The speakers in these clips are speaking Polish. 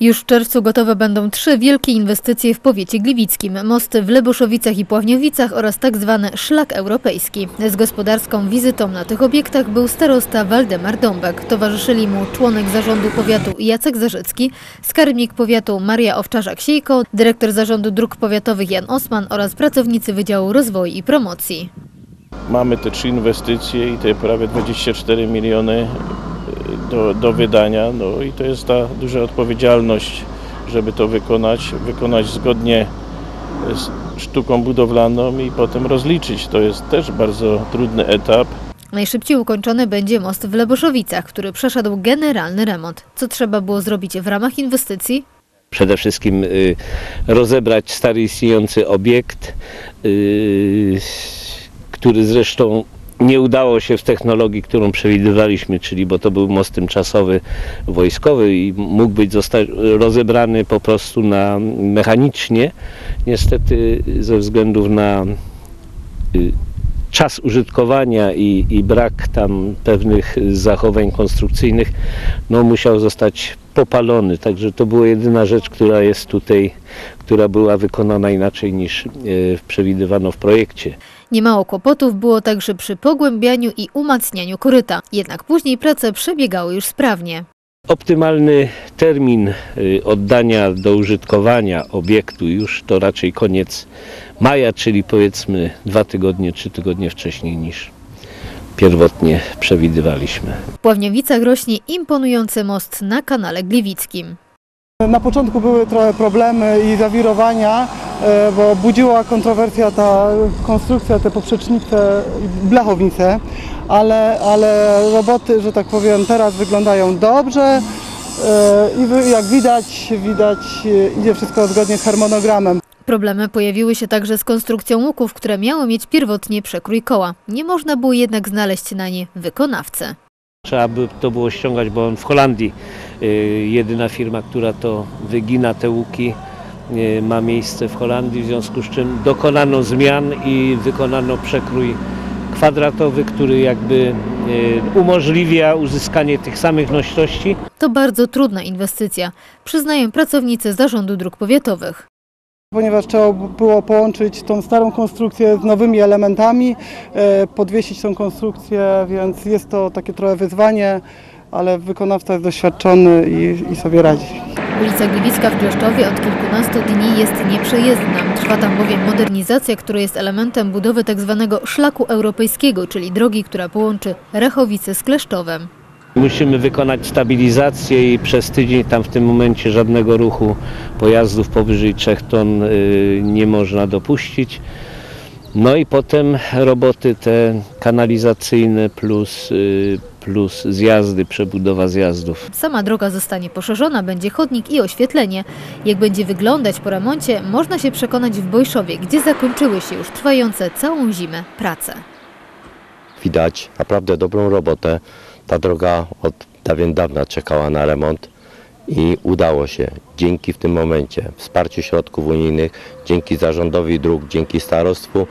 Już w czerwcu gotowe będą trzy wielkie inwestycje w powiecie gliwickim. Mosty w Lebuszowicach i Pławniowicach oraz tak zwany szlak europejski. Z gospodarską wizytą na tych obiektach był starosta Waldemar Dąbek. Towarzyszyli mu członek zarządu powiatu Jacek Zarzycki, skarbnik powiatu Maria Owczarzak-Siejko, dyrektor zarządu dróg powiatowych Jan Osman oraz pracownicy Wydziału Rozwoju i Promocji. Mamy te trzy inwestycje i te prawie 24 miliony do, do wydania. No i to jest ta duża odpowiedzialność, żeby to wykonać, wykonać zgodnie z sztuką budowlaną i potem rozliczyć. To jest też bardzo trudny etap. Najszybciej ukończony będzie most w Lebuszowicach, który przeszedł generalny remont. Co trzeba było zrobić w ramach inwestycji? Przede wszystkim y, rozebrać stary istniejący obiekt, y, który zresztą nie udało się w technologii, którą przewidywaliśmy, czyli bo to był most tymczasowy wojskowy i mógł być rozebrany po prostu na mechanicznie. Niestety ze względów na y, czas użytkowania i, i brak tam pewnych zachowań konstrukcyjnych, no musiał zostać popalony. Także to była jedyna rzecz, która jest tutaj, która była wykonana inaczej niż e, przewidywano w projekcie. Niemało kłopotów było także przy pogłębianiu i umacnianiu koryta. Jednak później prace przebiegały już sprawnie. Optymalny termin y, oddania do użytkowania obiektu już to raczej koniec maja, czyli powiedzmy dwa tygodnie, trzy tygodnie wcześniej niż pierwotnie przewidywaliśmy. W Pławniowicach rośnie imponujący most na kanale Gliwickim. Na początku były trochę problemy i zawirowania, bo budziła kontrowersja ta konstrukcja, te poprzecznice, blachownice, ale, ale roboty, że tak powiem, teraz wyglądają dobrze e, i jak widać, widać e, idzie wszystko zgodnie z harmonogramem. Problemy pojawiły się także z konstrukcją łuków, które miały mieć pierwotnie przekrój koła. Nie można było jednak znaleźć na nie wykonawcę. Trzeba by to było ściągać, bo on w Holandii y, jedyna firma, która to wygina te łuki ma miejsce w Holandii, w związku z czym dokonano zmian i wykonano przekrój kwadratowy, który jakby y, umożliwia uzyskanie tych samych nośności, To bardzo trudna inwestycja, przyznają pracownicy Zarządu Dróg Powiatowych. Ponieważ trzeba było połączyć tą starą konstrukcję z nowymi elementami, e, podwiesić tą konstrukcję, więc jest to takie trochę wyzwanie, ale wykonawca jest doświadczony i, i sobie radzi. Ulica Gliwicka w Kleszczowie od kilkunastu dni jest nieprzejezdna. Trwa tam bowiem modernizacja, która jest elementem budowy tzw. szlaku europejskiego, czyli drogi, która połączy Rechowice z Kleszczowem. Musimy wykonać stabilizację i przez tydzień tam w tym momencie żadnego ruchu pojazdów powyżej 3 ton y, nie można dopuścić. No i potem roboty te kanalizacyjne plus, y, plus zjazdy, przebudowa zjazdów. Sama droga zostanie poszerzona, będzie chodnik i oświetlenie. Jak będzie wyglądać po remoncie, można się przekonać w Bojszowie, gdzie zakończyły się już trwające całą zimę prace. widać naprawdę dobrą robotę. Ta droga od dawien dawna czekała na remont i udało się dzięki w tym momencie wsparciu środków unijnych, dzięki zarządowi dróg, dzięki starostwu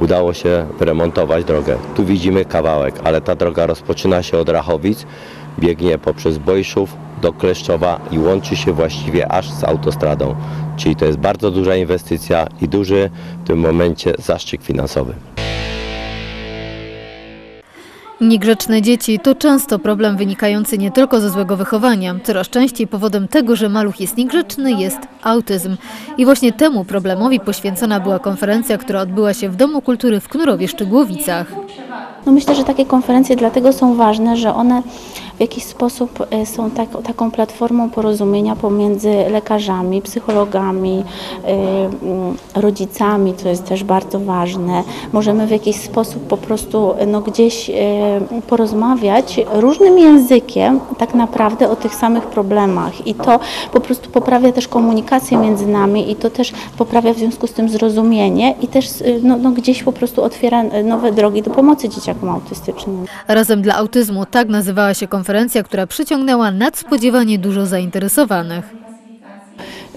udało się wyremontować drogę. Tu widzimy kawałek, ale ta droga rozpoczyna się od Rachowic, biegnie poprzez Bojszów do Kleszczowa i łączy się właściwie aż z autostradą. Czyli to jest bardzo duża inwestycja i duży w tym momencie zastrzyk finansowy. Niegrzeczne dzieci to często problem wynikający nie tylko ze złego wychowania. Coraz częściej powodem tego, że maluch jest niegrzeczny, jest autyzm. I właśnie temu problemowi poświęcona była konferencja, która odbyła się w Domu Kultury w Knurowie Szczygłowicach. No myślę, że takie konferencje dlatego są ważne, że one w jakiś sposób e, są tak, taką platformą porozumienia pomiędzy lekarzami, psychologami, e, mm, rodzicami, co jest też bardzo ważne. Możemy w jakiś sposób po prostu no, gdzieś e, porozmawiać różnym językiem tak naprawdę o tych samych problemach i to po prostu poprawia też komunikację między nami i to też poprawia w związku z tym zrozumienie i też no, no, gdzieś po prostu otwiera nowe drogi do pomocy dzieciakom autystycznym. Razem dla autyzmu tak nazywała się konferencja, która przyciągnęła nadspodziewanie dużo zainteresowanych.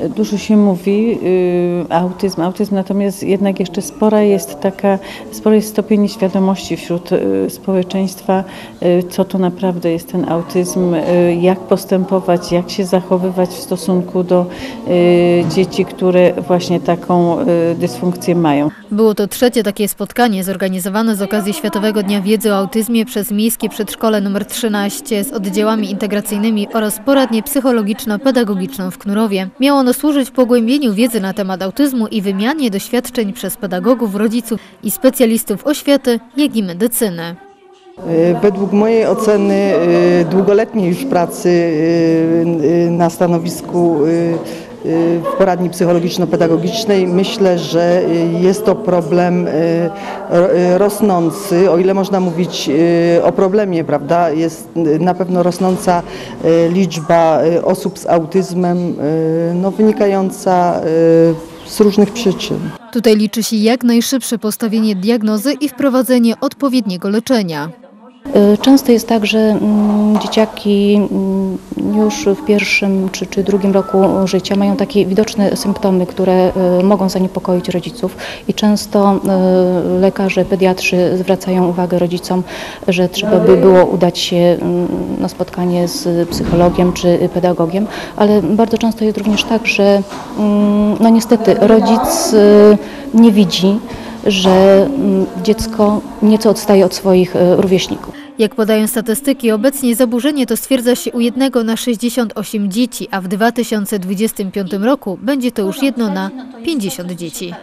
Dużo się mówi y, autyzm, autyzm, natomiast jednak jeszcze spora jest taka, spory jest stopień nieświadomości wśród y, społeczeństwa, y, co to naprawdę jest ten autyzm, y, jak postępować, jak się zachowywać w stosunku do y, dzieci, które właśnie taką y, dysfunkcję mają. Było to trzecie takie spotkanie zorganizowane z okazji Światowego Dnia Wiedzy o Autyzmie przez Miejskie Przedszkole nr 13 z oddziałami integracyjnymi oraz poradnię psychologiczno-pedagogiczną w Knurowie. Miało ono służyć pogłębieniu wiedzy na temat autyzmu i wymianie doświadczeń przez pedagogów, rodziców i specjalistów oświaty, jak i medycyny. Y, Według mojej oceny y, długoletniej już pracy y, na stanowisku w poradni psychologiczno-pedagogicznej myślę, że y, jest to problem y, y, rosnący, o ile można mówić o problemie, prawda? Jest na pewno rosnąca liczba osób z autyzmem, no, wynikająca z różnych przyczyn. Tutaj liczy się jak najszybsze postawienie diagnozy i wprowadzenie odpowiedniego leczenia. Y, Często jest tak, że mm, dzieciaki mm, już w pierwszym czy, czy drugim roku życia mają takie widoczne symptomy, które y, mogą zaniepokoić rodziców. I często y, lekarze, pediatrzy zwracają uwagę rodzicom, że trzeba by było udać się mm, na spotkanie z psychologiem czy pedagogiem, ale bardzo często jest również tak, że no niestety rodzic nie widzi, że mm, dziecko nieco odstaje od swoich y, rówieśników. Jak podają statystyki, obecnie zaburzenie to stwierdza się u jednego na 68 dzieci, a w 2025 roku będzie to już jedno na 50 dzieci.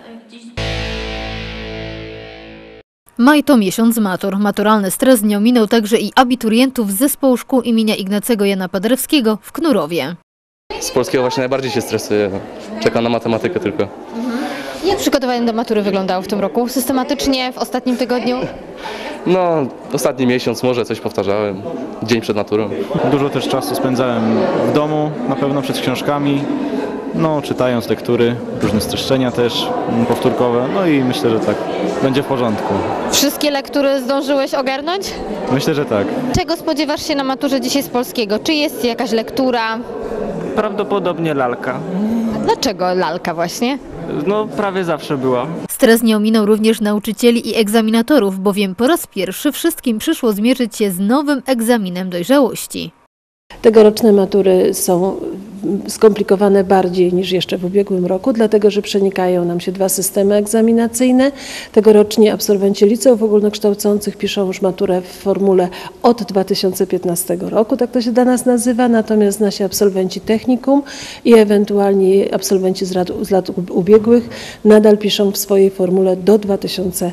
Maj to miesiąc matur. Maturalny stres nie ominął także i abiturientów z zespołu szkół imienia Ignacego Jana Paderewskiego w Knurowie. Z polskiego właśnie najbardziej się stresuję. Czekam na matematykę tylko. Jak przygotowanie do matury wyglądało w tym roku? Systematycznie w ostatnim tygodniu? No, ostatni miesiąc może coś powtarzałem. Dzień przed maturą. Dużo też czasu spędzałem w domu, na pewno przed książkami, no czytając lektury, różne streszczenia też mm, powtórkowe, no i myślę, że tak będzie w porządku. Wszystkie lektury zdążyłeś ogarnąć? Myślę, że tak. Czego spodziewasz się na maturze dzisiaj z polskiego? Czy jest jakaś lektura? Prawdopodobnie lalka. Dlaczego lalka właśnie? No prawie zawsze była. Stres nie ominął również nauczycieli i egzaminatorów, bowiem po raz pierwszy wszystkim przyszło zmierzyć się z nowym egzaminem dojrzałości. Tegoroczne matury są skomplikowane bardziej niż jeszcze w ubiegłym roku, dlatego że przenikają nam się dwa systemy egzaminacyjne. Tegoroczni absolwenci liceów ogólnokształcących piszą już maturę w formule od 2015 roku, tak to się dla nas nazywa, natomiast nasi absolwenci technikum i ewentualni absolwenci z lat, z lat ubiegłych nadal piszą w swojej formule do 2015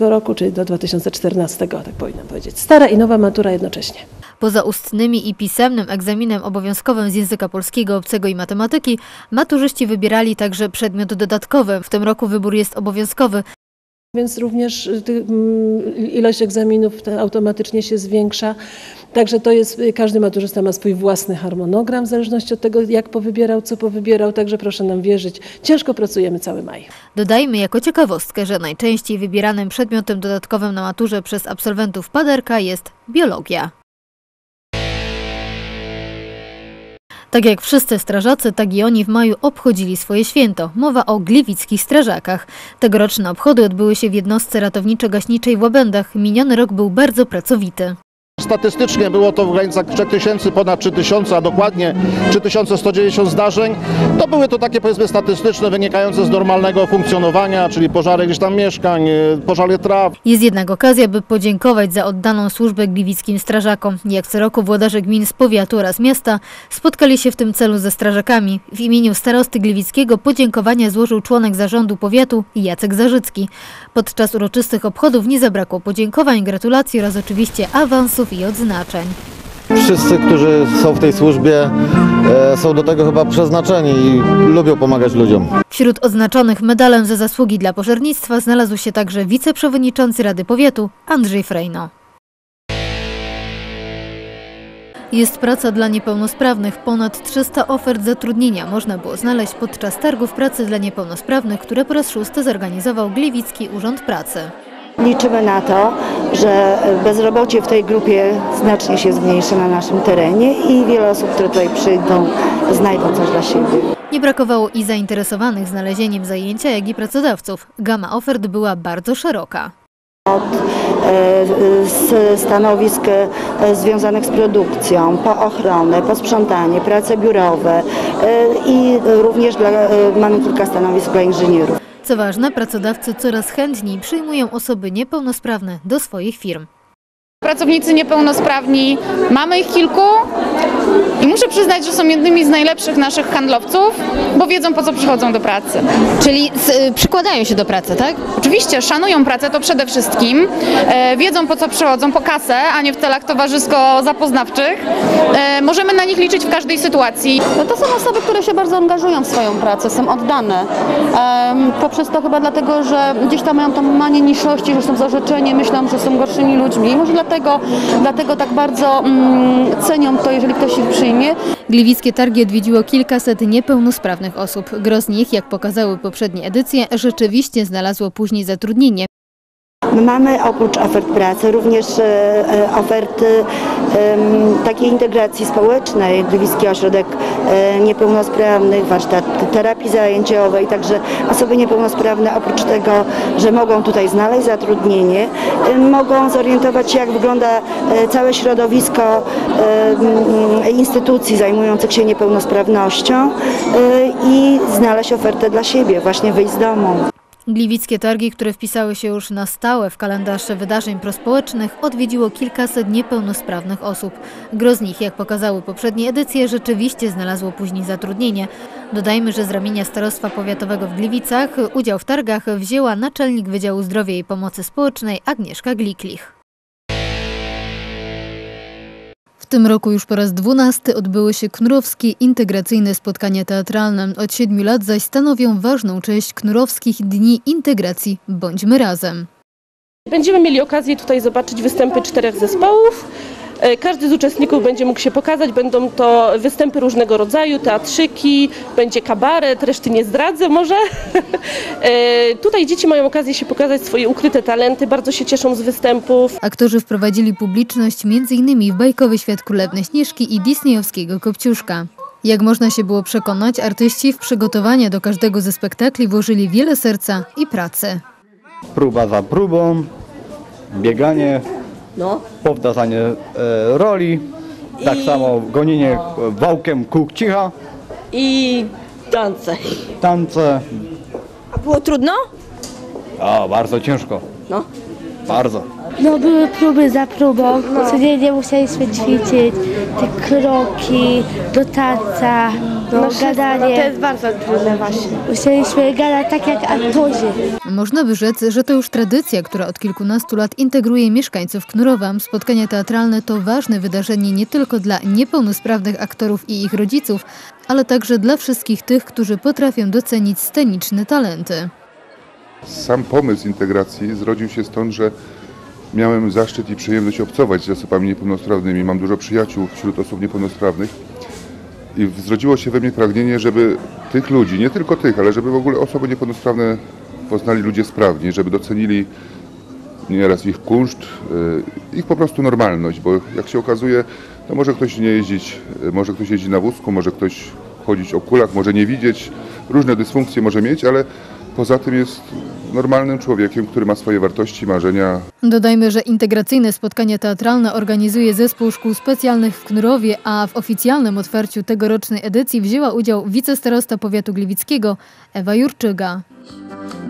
roku, czyli do 2014, tak powinnam powiedzieć. Stara i nowa matura jednocześnie. Poza ustnymi i pisemnym egzaminem obowiązkowym z języka polskiego, obcego i matematyki, maturzyści wybierali także przedmiot dodatkowy. W tym roku wybór jest obowiązkowy. Więc również y, mm, ilość egzaminów automatycznie się zwiększa. Także to jest, y, każdy maturzysta ma swój własny harmonogram w zależności od tego, jak powybierał, co powybierał. Także proszę nam wierzyć, ciężko pracujemy cały maj. Dodajmy jako ciekawostkę, że najczęściej wybieranym przedmiotem dodatkowym na maturze przez absolwentów Paderka jest biologia. Tak jak wszyscy strażacy, tak i oni w maju obchodzili swoje święto. Mowa o gliwickich strażakach. Tegoroczne obchody odbyły się w jednostce ratowniczo-gaśniczej w Łabędach. Miniony rok był bardzo pracowity. Statystycznie było to w granicach 3000, ponad 3000, a dokładnie 3190 zdarzeń. To były to takie powiedzmy statystyczne, wynikające z normalnego funkcjonowania, czyli pożary gdzieś tam mieszkań, y, pożary traw. Jest jednak okazja, by podziękować za oddaną służbę gliwickim strażakom. Jak co roku włodarze gmin z powiatu oraz miasta spotkali się w tym celu ze strażakami. W imieniu starosty gliwickiego podziękowania złożył członek zarządu powiatu Jacek Zarzycki. Podczas uroczystych obchodów nie zabrakło podziękowań, gratulacji oraz oczywiście awansów i odznaczeń. Wszyscy, którzy są w tej służbie, e, są do tego chyba przeznaczeni i lubią pomagać ludziom. Wśród odznaczonych medalem za zasługi dla pożarnictwa znalazł się także wiceprzewodniczący Rady Powiatu Andrzej Frejno. Jest praca dla niepełnosprawnych. Ponad 300 ofert zatrudnienia można było znaleźć podczas targów pracy dla niepełnosprawnych, które po raz szósty zorganizował Gliwicki Urząd Pracy. Liczymy na to, że bezrobocie w tej grupie znacznie się zmniejszy na naszym terenie i wiele osób, które tutaj przyjdą, znajdą coś dla siebie. Nie brakowało i zainteresowanych znalezieniem zajęcia, jak i pracodawców. Gama ofert była bardzo szeroka. Od e, z stanowisk e, związanych z produkcją, po ochronę, po sprzątanie, prace biurowe e, i również dla, mamy kilka stanowisk dla inżynierów. Co ważne, pracodawcy coraz chętniej przyjmują osoby niepełnosprawne do swoich firm. Pracownicy niepełnosprawni, mamy ich kilku i muszę przyznać, że są jednymi z najlepszych naszych handlowców, bo wiedzą po co przychodzą do pracy. Czyli y, przykładają się do pracy, tak? Oczywiście szanują pracę, to przede wszystkim. E, wiedzą po co przychodzą, po kasę, a nie w celach towarzysko-zapoznawczych. E, możemy na nich liczyć w każdej sytuacji. No to są osoby, które się bardzo angażują w swoją pracę, są oddane. Em, poprzez to chyba dlatego, że gdzieś tam mają tam manię niższości, że są zarzeczeni, myślą, że są gorszymi ludźmi. I może dlatego, dlatego tak bardzo mm, cenią to, jeżeli ktoś ich przyjmie. Gliwickie targi odwiedziło kilkaset niepełnosprawnych osób. Gro z nich, jak pokazały poprzednie edycje, rzeczywiście znalazło później zatrudnienie. My mamy oprócz ofert pracy również e, e, oferty takiej integracji społecznej, Gliwicki Ośrodek e, Niepełnosprawnych, warsztat terapii zajęciowej, także osoby niepełnosprawne oprócz tego, że mogą tutaj znaleźć zatrudnienie, mogą zorientować się jak wygląda całe środowisko instytucji zajmujących się niepełnosprawnością i znaleźć ofertę dla siebie, właśnie wyjść z domu. Gliwickie targi, które wpisały się już na stałe w kalendarz wydarzeń prospołecznych, odwiedziło kilkaset niepełnosprawnych osób. Gro z nich, jak pokazały poprzednie edycje, rzeczywiście znalazło później zatrudnienie. Dodajmy, że z ramienia Starostwa Powiatowego w Gliwicach udział w targach wzięła naczelnik Wydziału Zdrowia i Pomocy Społecznej Agnieszka Gliklich. Tym roku już po raz dwunasty odbyły się knurowskie integracyjne spotkania teatralne. Od siedmiu lat zaś stanowią ważną część knurowskich Dni Integracji Bądźmy Razem. Będziemy mieli okazję tutaj zobaczyć występy czterech zespołów. E, Każdy z uczestników będzie mógł się pokazać. Będą to występy różnego rodzaju, teatrzyki, będzie kabaret, reszty nie zdradzę może. E, Tutaj dzieci mają okazję się pokazać swoje ukryte talenty, bardzo się cieszą z występów. Aktorzy wprowadzili publiczność m.in. w bajkowy świat Królewnej Śnieżki i disneyowskiego Kopciuszka. Jak można się było przekonać, artyści w przygotowania do każdego ze spektakli włożyli wiele serca i pracy. próba za próbą, bieganie, No. powtarzanie e, roli, tak I- samo gonienie e, wałkiem kół cicha, I tance. tance. A było trudno? O, bardzo ciężko, No. bardzo. No były próby za próbą, codziennie musieliśmy ćwiczyć te kroki, do tańca, no, gadanie. to jest bardzo trudne właśnie. Musieliśmy gadać tak jak aktorzy. Można by rzec, że to już tradycja, która od kilkunastu lat integruje mieszkańców Knurowa. Spotkania teatralne to ważne wydarzenie nie tylko dla niepełnosprawnych aktorów i ich rodziców, ale także dla wszystkich tych, którzy potrafią docenić sceniczne talenty. Sam pomysł integracji zrodził się stąd, że miałem zaszczyt i przyjemność obcować z osobami niepełnosprawnymi. Mam dużo przyjaciół wśród osób niepełnosprawnych i zrodziło się we mnie pragnienie, żeby tych ludzi, nie tylko tych, ale żeby w ogóle osoby niepełnosprawne poznali ludzie sprawni, żeby docenili nieraz ich kunszt, y, ich po prostu normalność, bo jak się okazuje, to może ktoś nie jeździć, y, może ktoś jeździ na wózku, może ktoś chodzić o kulach, może nie widzieć, różne dysfunkcje może mieć, ale poza tym jest normalnym człowiekiem, który ma swoje wartości, marzenia, Dodajmy, że integracyjne spotkania teatralne organizuje Zespół Szkół Specjalnych w Knurowie, a w oficjalnym otwarciu tegorocznej edycji wzięła udział wicestarosta powiatu gliwickiego Ewa Jurczyga.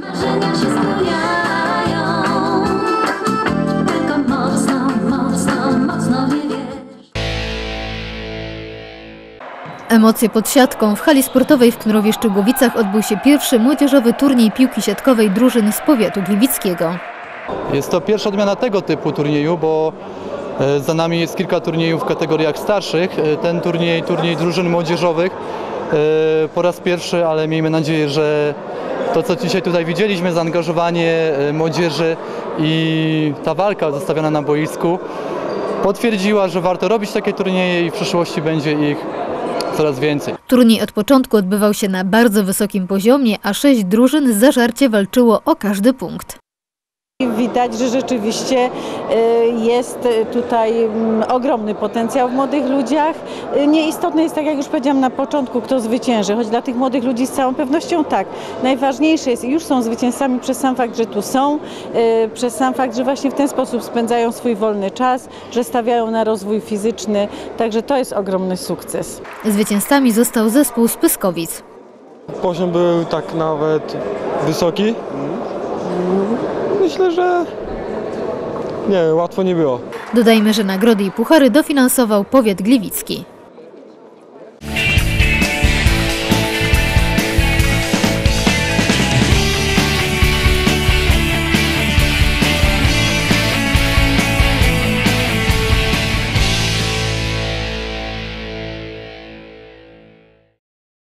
Marzenia się spełniają, Emocje pod siatką. W hali sportowej w Knurowie Szczygłowicach odbył się pierwszy młodzieżowy turniej piłki siatkowej drużyn z powiatu gliwickiego. Jest to pierwsza odmiana tego typu turnieju, bo e, za nami jest kilka turniejów w kategoriach starszych. E, Ten turniej, turniej drużyn młodzieżowych e, po raz pierwszy, ale miejmy nadzieję, że to co dzisiaj tutaj widzieliśmy, zaangażowanie młodzieży i ta walka zostawiona na boisku potwierdziła, że warto robić takie turnieje i w przyszłości będzie ich coraz więcej. Turniej od początku odbywał się na bardzo wysokim poziomie, a sześć drużyn zażarcie walczyło o każdy punkt. Widać, że rzeczywiście y, jest tutaj mm, ogromny potencjał w młodych ludziach. Y, Nieistotne jest, tak jak już powiedziałam na początku, kto zwycięży, choć dla tych młodych ludzi z całą pewnością tak. Najważniejsze jest, i już są zwycięzcami przez sam fakt, że tu są, y, przez sam fakt, że właśnie w ten sposób spędzają swój wolny czas, że stawiają na rozwój fizyczny, także to jest ogromny sukces. Zwycięzcami został zespół z Pyskowic. Poziom był tak nawet wysoki. Myślę, że nie, łatwo nie było. Dodajmy, że nagrody i puchary dofinansował powiat gliwicki.